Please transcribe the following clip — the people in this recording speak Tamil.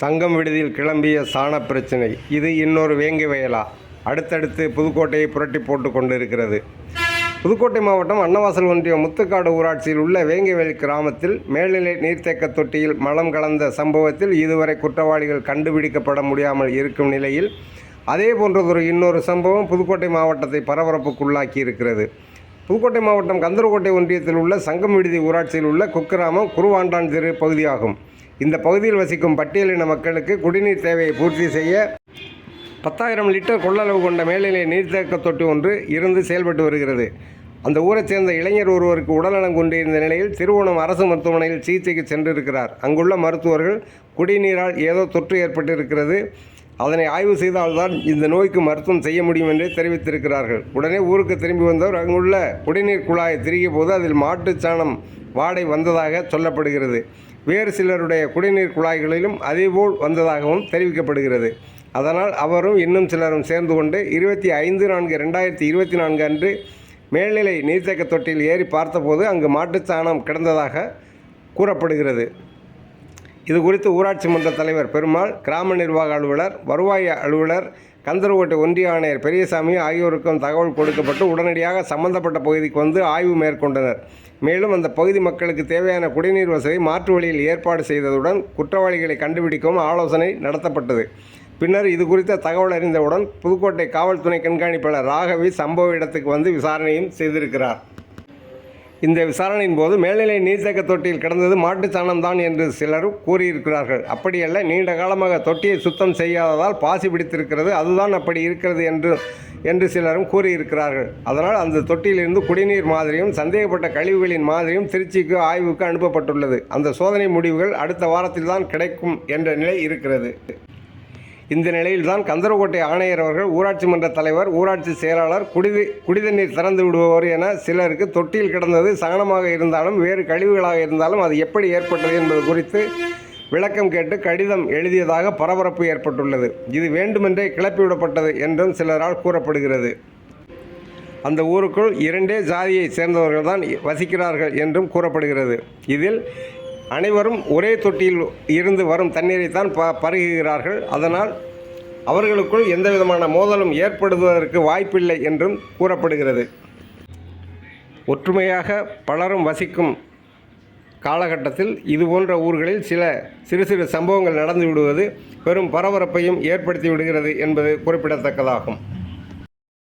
சங்கம் விடுதியில் கிளம்பிய சாண பிரச்சனை இது இன்னொரு வேங்கி வயலா. அடுத்தடுத்து புதுக்கோட்டையை புரட்டி போட்டு கொண்டிருக்கிறது. புதுக்கோட்டை மாவட்டம் அன்னவாசல் ஒன்றியம் முத்துக்காடு ஊராட்சியில் உள்ள வேங்கிவேல் கிராமத்தில் மேல்நிலை நீர்த்தேக்க தொட்டியில் மலம் கலந்த சம்பவத்தில் இதுவரை குற்றவாளிகள் கண்டுபிடிக்கப்பட முடியாமல் இருக்கும் நிலையில் அதே போன்றதொரு இன்னொரு சம்பவம் புதுக்கோட்டை மாவட்டத்தை பரபரப்புக்குள்ளாக்கி இருக்கிறது புதுக்கோட்டை மாவட்டம் கந்தரக்கோட்டை ஒன்றியத்தில் உள்ள சங்கம் விடுதி ஊராட்சியில் உள்ள குக்கிராமம் குருவாண்டான் தெரு பகுதியாகும். இந்த பகுதியில் வசிக்கும் பட்டியலின மக்களுக்கு குடிநீர் தேவையை பூர்த்தி செய்ய பத்தாயிரம் லிட்டர் கொள்ளளவு கொண்ட மேல்நிலை நீர்த்தேக்க தொட்டி ஒன்று இருந்து செயல்பட்டு வருகிறது. அந்த ஊரைச் சேர்ந்த இளைஞர் ஒருவருக்கு உடல்நலம் கொண்டிருந்த நிலையில் திருவோணம் அரசு மருத்துவமனையில் சிகிச்சைக்கு சென்றிருக்கிறார். அங்குள்ள மருத்துவர்கள் குடிநீரால் ஏதோ தொற்று ஏற்பட்டிருக்கிறது. அதனை ஆய்வு செய்தால்தான் இந்த நோய்க்கு மருத்துவம் செய்ய முடியும் என்று தெரிவித்திருக்கிறார்கள். உடனே ஊருக்கு திரும்பி வந்தவர் அங்குள்ள குடிநீர் குழாயை திருகிய போது அதில் மாட்டுச்சாணம் வாடை வந்ததாக சொல்லப்படுகிறது. வேறு சிலருடைய குடிநீர் குழாய்களிலும் அதேபோல் வந்ததாகவும் தெரிவிக்கப்படுகிறது. அதனால் அவரும் இன்னும் சிலரும் சேர்ந்து கொண்டு இருபத்தி ஐந்து நான்கு ரெண்டாயிரத்தி இருபத்தி நான்கு அன்று மேல்நிலை நீர்த்தேக்க தொட்டியில் ஏறி பார்த்தபோது அங்கு மாட்டுச்சாணம் கிடந்ததாக கூறப்படுகிறது. இது குறித்து ஊராட்சி மன்ற தலைவர் பெருமாள் கிராம நிர்வாக அலுவலர் வருவாய் அலுவலர் கந்தர்கோட்டை ஒன்றிய ஆணையர் பெரியசாமி ஆகியோருக்கும் தகவல் கொடுக்கப்பட்டு உடனடியாக சம்பந்தப்பட்ட பகுதிக்கு வந்து ஆய்வு மேற்கொண்டனர். மேலும் அந்த பகுதி மக்களுக்கு தேவையான குடிநீர் வசதி மாற்று வழியில் ஏற்பாடு செய்ததுடன் குற்றவாளிகளை கண்டுபிடிக்கவும் ஆலோசனை நடத்தப்பட்டது. பின்னர் இது குறித்த தகவல் அறிந்தவுடன் புதுக்கோட்டை காவல்துறை கண்காணிப்பாளர் ராகவி சம்பவ இடத்துக்கு வந்து விசாரணையும் செய்திருக்கிறார். இந்த விசாரணையின் போது மேல்நிலை நீர்த்தேக்க தொட்டியில் கிடந்தது மாட்டுச் சாணம்தான் என்று சிலரும் கூறியிருக்கிறார்கள். அப்படியல்ல நீண்ட காலமாக தொட்டியை சுத்தம் செய்யாததால் பாசி பிடித்திருக்கிறது அதுதான் அப்படி இருக்கிறது என்று என்று சிலரும் கூறியிருக்கிறார்கள். அதனால் அந்த தொட்டியிலிருந்து குடிநீர் மாதிரியும் சந்தேகப்பட்ட கழிவுகளின் மாதிரியும் திருச்சிக்கு ஆய்வுக்கு அனுப்பப்பட்டுள்ளது. அந்த சோதனை முடிவுகள் அடுத்த வாரத்தில் தான் கிடைக்கும் என்ற நிலை இருக்கிறது. இந்த நிலையில்தான் கந்தரக்கோட்டை ஆணையர் அவர்கள் ஊராட்சி மன்ற தலைவர் ஊராட்சி செயலாளர் குடிதி குடிதண்ணீர் திறந்து விடுபவர் என சிலருக்கு தொட்டியில் கிடந்தது. சாணமாக இருந்தாலும் வேறு கழிவுகளாக இருந்தாலும் அது எப்படி ஏற்பட்டது என்பது குறித்து விளக்கம் கேட்டு கடிதம் எழுதியதாக பரபரப்பு ஏற்பட்டுள்ளது. இது வேண்டுமென்றே கிளப்பிவிடப்பட்டது என்றும் சிலரால் கூறப்படுகிறது. அந்த ஊருக்குள் இரண்டே ஜாதியை சேர்ந்தவர்கள் தான் வசிக்கிறார்கள் என்றும் கூறப்படுகிறது. இதில் அனைவரும் ஒரே தொட்டியில் இருந்து வரும் தண்ணீரைத்தான் ப பருகுகிறார்கள். அதனால் அவர்களுக்குள் எந்த விதமான மோதலும் ஏற்படுவதற்கு வாய்ப்பில்லை என்றும் கூறப்படுகிறது. ஒற்றுமையாக பலரும் வசிக்கும் காலகட்டத்தில் இதுபோன்ற ஊர்களில் சில சிறு சிறு சம்பவங்கள் நடந்து விடுவது பெரும் பரபரப்பையும் ஏற்படுத்தி விடுகிறது என்பது குறிப்பிடத்தக்கதாகும்.